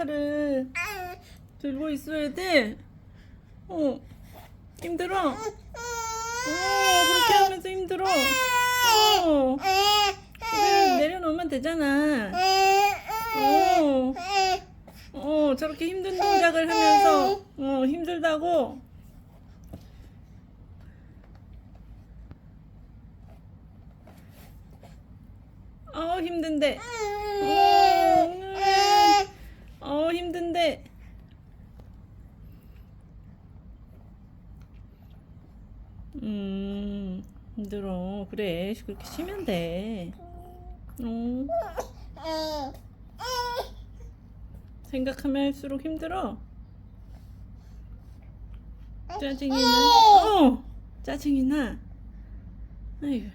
팔을 들고 있어야 돼. 어, 힘들어. 어, 그렇게 하면서 힘들어. 어, 그래, 내려놓으면 되잖아. 어, 어, 저렇게 힘든 동작을 하면서, 어, 힘들다고. 어, 힘든데. 어, 어, 힘든데. 음, 힘들어. 그래, 그렇게 쉬면 돼. 어, 생각하면 할수록 힘들어. 짜증이 나. 어, 짜증이 나. 아이고.